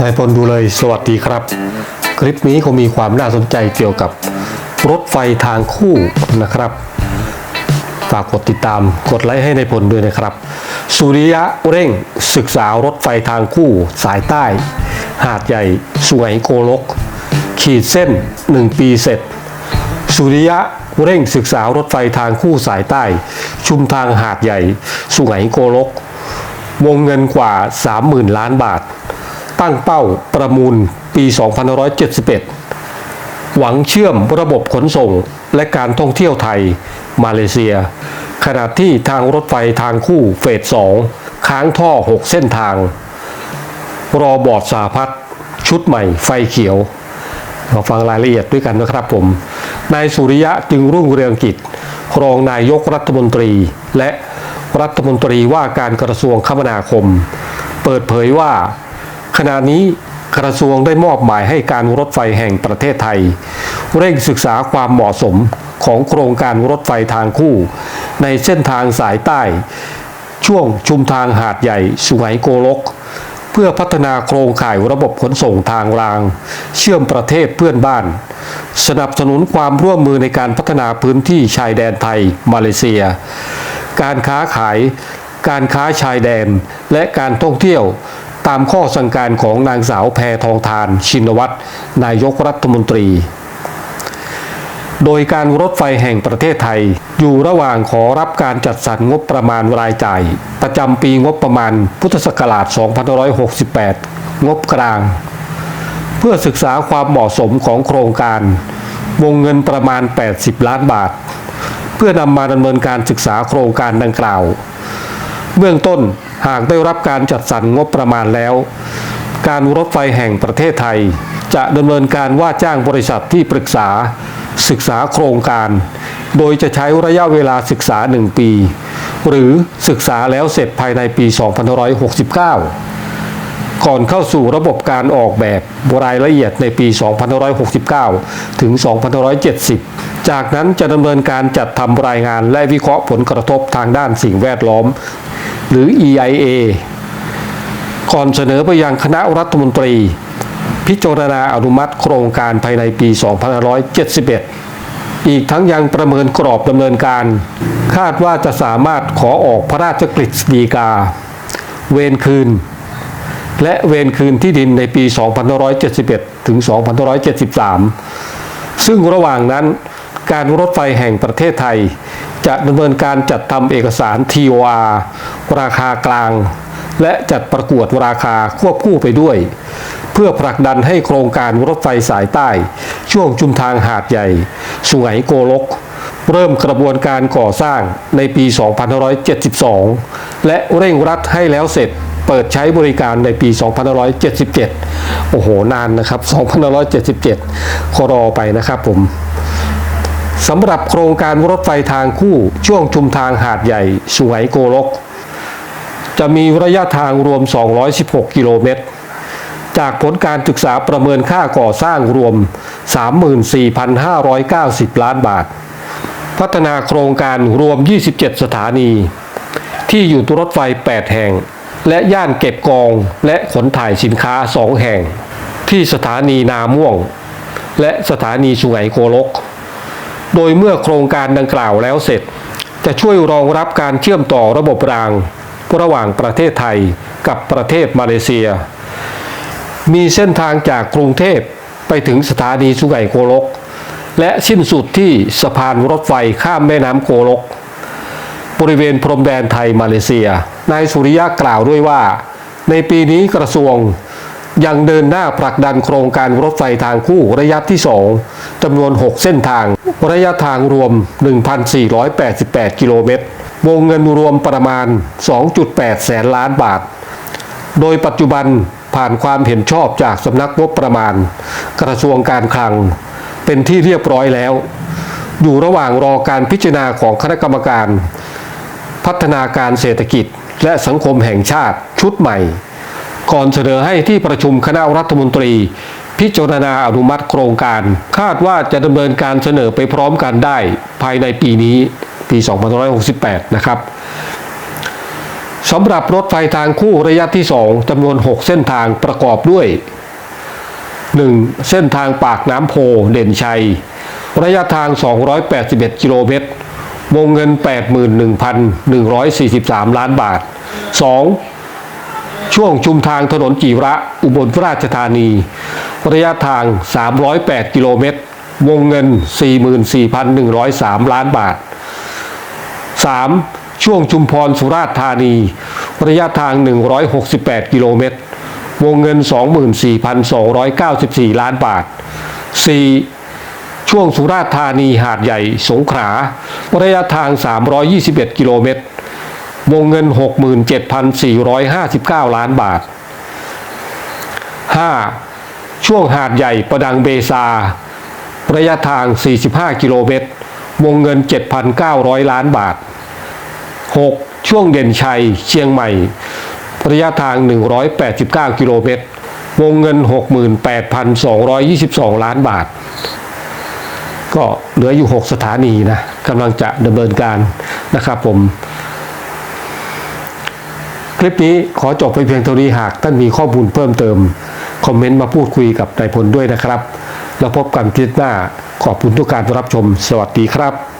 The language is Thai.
นายพลดูเลยสวัสดีครับ คลิปนี้คงมีความน่าสนใจเกี่ยวกับรถไฟทางคู่นะครับฝากกดติดตามกดไลค์ให้ในายพลด้วยนะครับ สุริยะเร่งศึกษารถไฟทางคู่สายใต้ หาดใหญ่สุไหงโกลก ขีดเส้น 1 ปีเสร็จ สุริยะเร่งศึกษารถไฟทางคู่สายใต้ ชุมทางหาดใหญ่ สุไหงโกลก วงเงินกว่า 30,000 ล้านบาท ตั้งเป้าประมูลปี 2571 หวังเชื่อมระบบขนส่งและการท่องเที่ยวไทย มาเลเซีย ขณะที่ทางรถไฟทางคู่เฟส 2 ค้างท่อ 6 เส้นทาง รอบอร์ดสาพัฒชุดใหม่ไฟเขียว มาฟังรายละเอียดด้วยกันนะครับผม นายสุริยะจึงรุ่งเรืองกิจรองนายกรัฐมนตรี และรัฐมนตรีว่าการกระทรวงคมนาคม เปิดเผยว่า ขณะนี้กระทรวงได้มอบหมายให้การรถไฟแห่งประเทศไทย เร่งศึกษาความเหมาะสมของโครงการรถไฟทางคู่ ในเส้นทางสายใต้ ช่วงชุมทางหาดใหญ่ สุไหงโกลก พื่อพัฒนาโครงข่ายระบบขนส่งทางราง เชื่อมประเทศเพื่อนบ้าน สนับสนุนความร่วมมือในการพัฒนาพื้นที่ชายแดนไทย มาเลเซีย การค้าขาย การค้าชายแดน และการท่องเที่ยวตามข้อสั่งการของนางสาวแพทองทานชินวัตรนายกรัฐมนตรี โดยการรถไฟแห่งประเทศไทย อยู่ระหว่างขอรับการจัดสรรงบประมาณรายจ่าย ประจำปีงบประมาณ พุทธศักราช 2568 งบกลาง เพื่อศึกษาความเหมาะสมของโครงการ วงเงินประมาณ 80 ล้านบาท เพื่อนำมาดำเนินการศึกษาโครงการดังกล่าว เบื้องต้นหากได้รับการจัดสรรงบประมาณแล้ว การรถไฟแห่งประเทศไทย จะดำเนินการว่าจ้างบริษัทที่ปรึกษา ศึกษาโครงการ โดยจะใช้ระยะเวลาศึกษา 1 ปี หรือศึกษาแล้วเสร็จภายในปี 2569 ก่อนเข้าสู่ระบบการออกแบบรายละเอียดในปี 2569 ถึง 2570 จากนั้นจะดำเนินการจัดทำรายงานและวิเคราะห์ผลกระทบทางด้านสิ่งแวดล้อม หรือ EIA ก่อนเสนอไปยังคณะรัฐมนตรี พิจารณาอนุมัติโครงการภายในปี 2571 อีกทั้งยังประเมินกรอบดำเนินการ คาดว่าจะสามารถขอออกพระราชกฤษฎีกา เวรคืน และเวรคืนที่ดินในปี 2571 ถึง 2573 ซึ่งระหว่างนั้นการรถไฟแห่งประเทศไทย จะดำเนินการจัดทำเอกสาร TOR ราคากลาง และจัดประกวดราคาควบคู่ไปด้วย พื่อผลักดันให้โครงการรถไฟสายใต้ ช่วงชุมทางหาดใหญ่ สุไหงโกลก เริ่มกระบวนการก่อสร้างในปี 2572 และเร่งรัดให้แล้วเสร็จเปิดใช้บริการในปี 2577 โอ้โห นานนะครับ 2577 ขอรอไปนะครับผมสำหรับโครงการรถไฟทางคู่ช่วงชุมทางหาดใหญ่สุไหงโกลก จะมีระยะทางรวม 216 กิโลเมตร จากผลการศึกษาประเมินค่าก่อสร้างรวม 34,590 ล้านบาท พัฒนาโครงการรวม 27 สถานี ที่อยู่ตัวรถไฟ 8 แห่ง และย่านเก็บกองและขนถ่ายสินค้า 2 แห่ง ที่สถานีนาม่วง และสถานีสุไหงโกลก โดยเมื่อโครงการดังกล่าวแล้วเสร็จ จะช่วยรองรับการเชื่อมต่อระบบราง ระหว่างประเทศไทยกับประเทศมาเลเซีย มีเส้นทางจากกรุงเทพไปถึงสถานีสุไหงโกลก และสิ้นสุดที่สะพานรถไฟข้ามแม่น้ำโกลก บริเวณพรมแดนไทยมาเลเซีย นายสุริยะกล่าวด้วยว่า ในปีนี้กระทรวงยังเดินหน้าผลักดันโครงการรถไฟทางคู่ระยะที่ 2จำนวน 6 เส้นทาง ระยะทางรวม 1,488 กิโลเมตร วงเงินรวมประมาณ 2.8 แสนล้านบาท โดยปัจจุบัน ผ่านความเห็นชอบจากสำนักงบประมาณ กระทรวงการคลัง เป็นที่เรียบร้อยแล้ว อยู่ระหว่างรอการพิจารณาของคณะกรรมการ พัฒนาการเศรษฐกิจและสังคมแห่งชาติชุดใหม่ ก่อนเสนอให้ที่ประชุมคณะรัฐมนตรี พิจารณาอนุมัติโครงการ คาดว่าจะดำเนินการเสนอไปพร้อมกันได้ภายในปีนี้ปี 2568 นะครับ สำหรับรถไฟทางคู่ระยะที่ 2จำนวน 6 เส้นทางประกอบด้วย 1. เส้นทางปากน้ำโพเด่นชัย ระยะทาง 281 กิโลเมตร วงเงิน 81,143 ล้านบาท 2. ช่วงชุมทางถนนจีระอุบลราชธานี ระยะทาง 308 กิโลเมตร วงเงิน 44,103 ล้านบาท 3. ช่วงชุมพรสุราษฎร์ธานี ระยะทาง 168 กิโลเมตร วงเงิน 24,294 ล้านบาท 4. ช่วงสุราษฎร์ธานีหาดใหญ่สงขลาระยะทาง 321 กิโลเมตร วงเงิน 67,459 ล้านบาท 5. ช่วงหาดใหญ่ประดังเบซา ระยะทาง 45 กิโลเมตร วงเงิน 7,900 ล้านบาท 6. ช่วงเด่นชัย เชียงใหม่ ระยะทาง 189 กิโลเมตร วงเงิน 68,222 ล้านบาท ก็เหลืออยู่ 6 สถานีนะกำลังจะดำเนินการนะครับผม คลิปนี้ขอจบไปเพียงเท่านี้หากท่านมีข้อมูลเพิ่มเติม คอมเมนต์มาพูดคุยกับนายพลด้วยนะครับ แล้วพบกันคลิปหน้าขอบคุณทุกการรับชม สวัสดีครับ